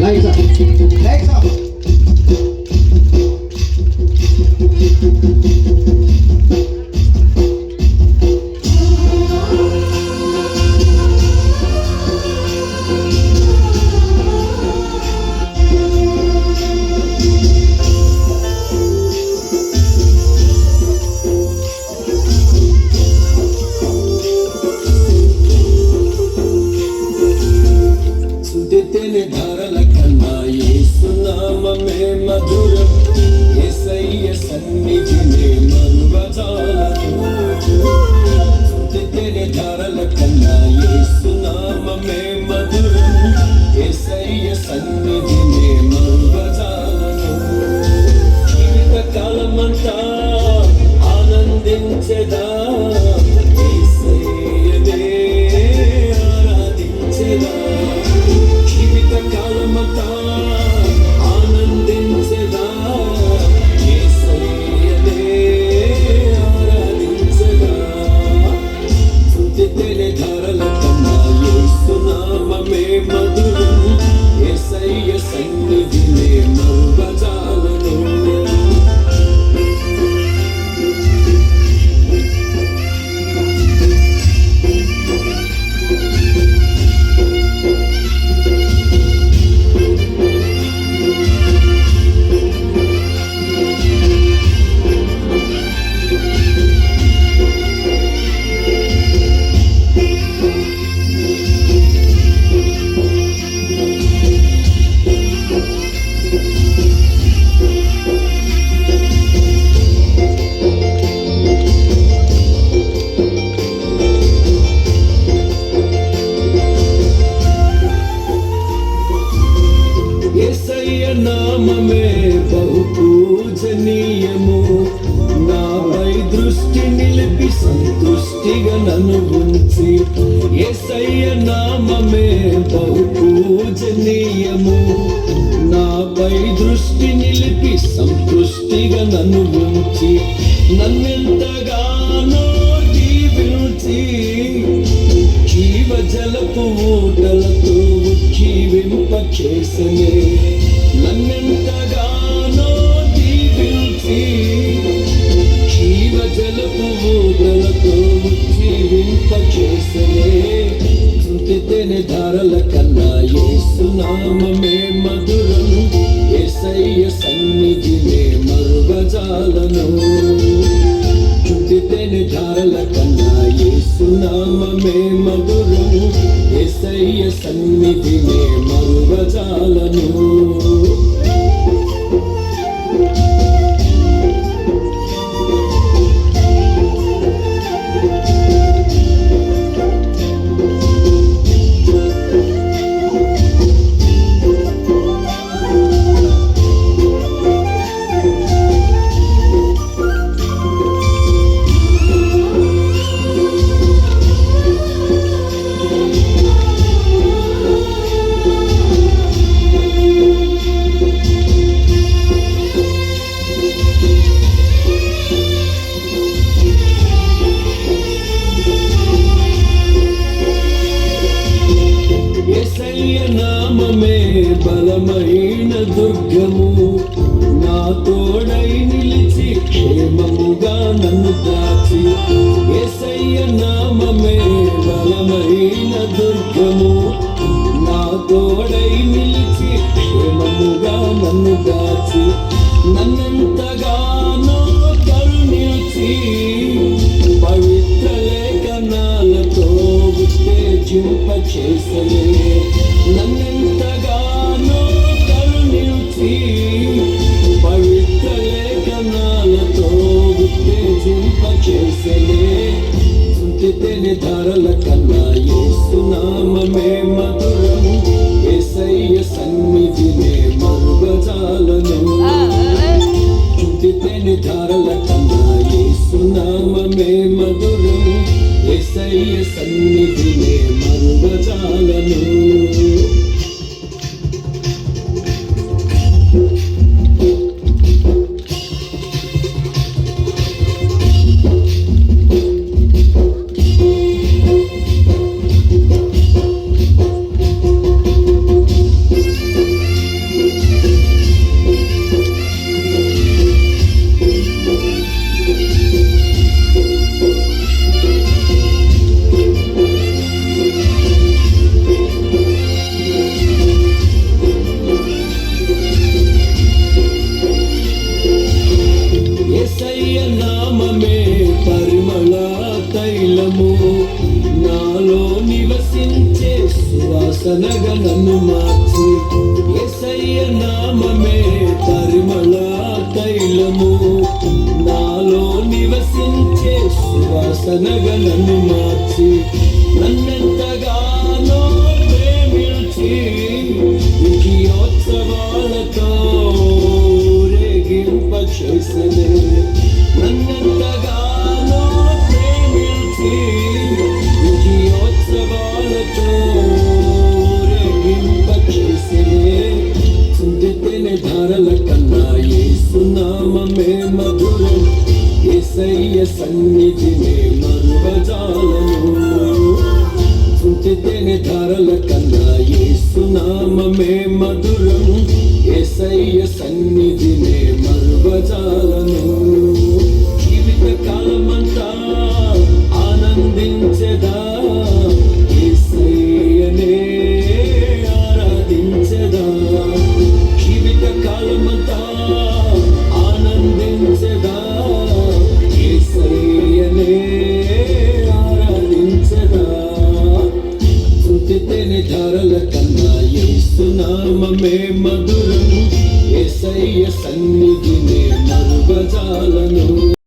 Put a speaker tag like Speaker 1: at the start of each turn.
Speaker 1: Like that. Legs lonely నన్ను ఉంచి యేసయ్య నామమే బహు పూజనీయము నాపై దృష్టి నిలిపి సంతృష్టిగా నన్ను ఉంచి నన్నెంతగానో జీవించి జీవ జలపు ఊటలతో జీవింప చేసనే నన్నెంత మరువజాలను చుట్టితేనే ధారల కన్నా యేసునామమే మధురం యేసయ్య సన్నిధినే మరువజాలను దాచి నామమే బలమైన దుర్గము. నా తోడై నిలిచి క్షేమముగా నన్ను దాచి శృతితేని ధరల కన్నా సువాసనగా నన్ను మార్చి ఎసయ్య నామమే పరిమళ తైలము. నాలో నివసించే సువాసనగా నన్ను మార్చి నన్నెంతగానో ప్రేమించి విజయోత్సవాలతో రేగింప చేసలే నన్నెంతగానో ప్రేమించి విజయోత్సవాలతో ఏసయ్య మరువ మరువజాలను చుంచితేని ధరల కన్నా ఏసునామే మధురం. ఏసయ్య మరువ మరువజాలను నామమే మధురము. ఎసయ్య సన్నిధి